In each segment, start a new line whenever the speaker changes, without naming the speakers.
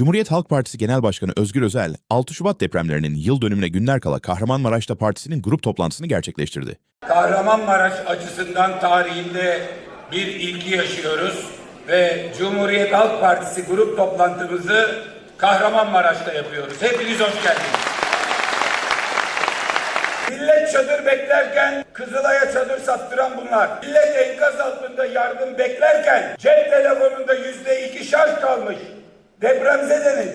Cumhuriyet Halk Partisi Genel Başkanı Özgür Özel, 6 Şubat depremlerinin yıl dönümüne günler kala Kahramanmaraş'ta partisinin grup toplantısını gerçekleştirdi.
Kahramanmaraş açısından tarihinde bir ilki yaşıyoruz ve Cumhuriyet Halk Partisi grup toplantımızı Kahramanmaraş'ta yapıyoruz. Hepiniz hoş geldiniz. Millet çadır beklerken Kızılay'a çadır sattıran bunlar. Millet enkaz altında yardım beklerken cep telefonunda yüzde. Depremzedenin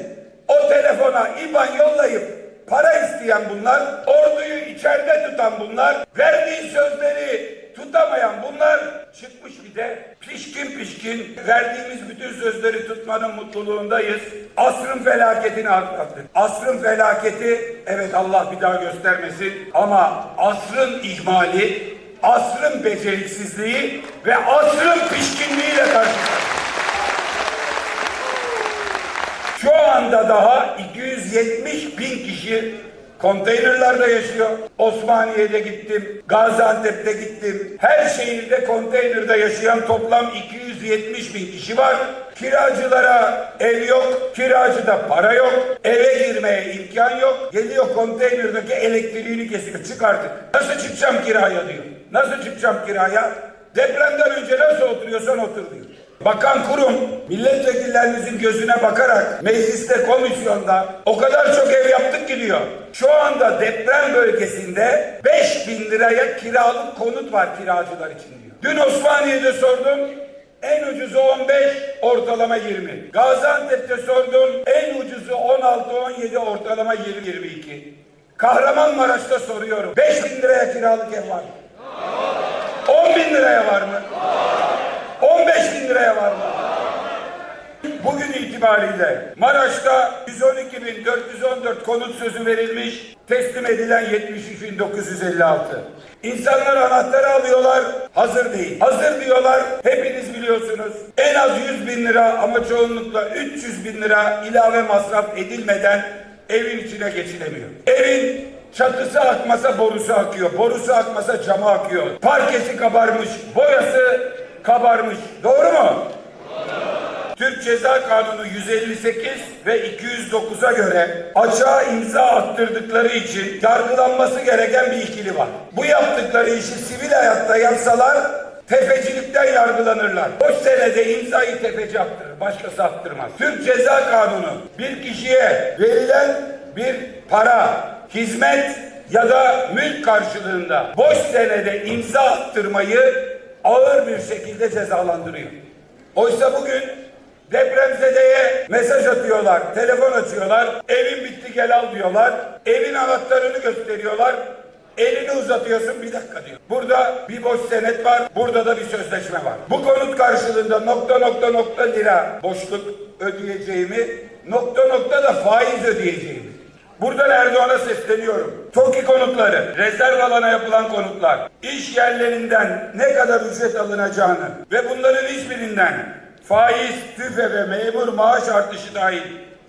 o telefona IBAN yollayıp para isteyen bunlar, orduyu içeride tutan bunlar, verdiği sözleri tutamayan bunlar çıkmış bir de pişkin pişkin verdiğimiz bütün sözleri tutmanın mutluluğundayız. Asrın felaketini atlattık. Asrın felaketi evet Allah bir daha göstermesin ama asrın ihmali, asrın beceriksizliği ve asrın pişkinliğiyle karşılaştık. Şu anda daha 270 bin kişi konteynerlarda yaşıyor. Osmaniye'de gittim, Gaziantep'te gittim. Her şehirde konteynerde yaşayan toplam 270 bin kişi var. Kiracılara ev yok, kiracıda para yok, eve girmeye imkan yok. Geliyor konteynerdaki elektriğini kesiyor. Çık artık. Nasıl çıkacağım kiraya diyor. Nasıl çıkacağım kiraya? Depremden önce nasıl oturuyorsan otur diyor. Bakan kurum milletvekillerinizin gözüne bakarak mecliste komisyonda o kadar çok ev yaptık ki diyor. Şu anda deprem bölgesinde 5 bin liraya kiralık konut var kiracılar için diyor. Dün Osmaniye'de sordum en ucuzu 15, ortalama 20. Gaziantep'te sordum en ucuzu 16-17, ortalama 20-22. Kahramanmaraş'ta soruyorum 5 bin liraya kiralık ev var mı? 10 bin liraya var mı? 15 bin liraya var? Bugün itibariyle Maraş'ta 112.414 konut sözü verilmiş, teslim edilen 73.956. İnsanlar anahtarı alıyorlar, hazır değil. Hazır diyorlar, hepiniz biliyorsunuz. En az 100 bin lira ama çoğunlukla 300 bin lira ilave masraf edilmeden evin içine geçilemiyor. Evin çatısı akmasa borusu akıyor, borusu akmasa camı akıyor. Parkesi kabarmış, boyası kabarmış. Doğru mu? Türk Ceza Kanunu 158 ve 209'a göre açığa imza attırdıkları için yargılanması gereken bir ikili var. Bu yaptıkları işi sivil hayatta yapsalar tefecilikten yargılanırlar. O senede imzayı tefeci attırır, başkası attırmaz. Türk Ceza Kanunu bir kişiye verilen bir para, hizmet ya da mülk karşılığında boş senede imza attırmayı ağır bir şekilde cezalandırıyor. Oysa bugün depremzedeye mesaj atıyorlar, telefon açıyorlar, evin bitti gel al diyorlar, evin anahtarını gösteriyorlar, elini uzatıyorsun bir dakika diyor. Burada bir boş senet var, burada da bir sözleşme var. Bu konut karşılığında nokta nokta nokta lira boşluk ödeyeceğimi, nokta nokta da faiz ödeyeceğimi. Buradan Erdoğan'a sesleniyorum. TOKİ konutları, rezerv alana yapılan konutlar, iş yerlerinden ne kadar ücret alınacağını ve bunların hiçbirinden faiz, tüfe ve memur maaş artışı dahil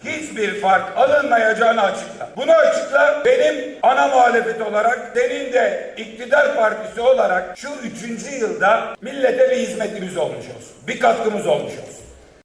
hiçbir fark alınmayacağını açıkla. Bunu açıkla benim ana muhalefet olarak senin de iktidar partisi olarak şu üçüncü yılda millete bir hizmetimiz olmuş olsun. Bir katkımız olmuş olsun.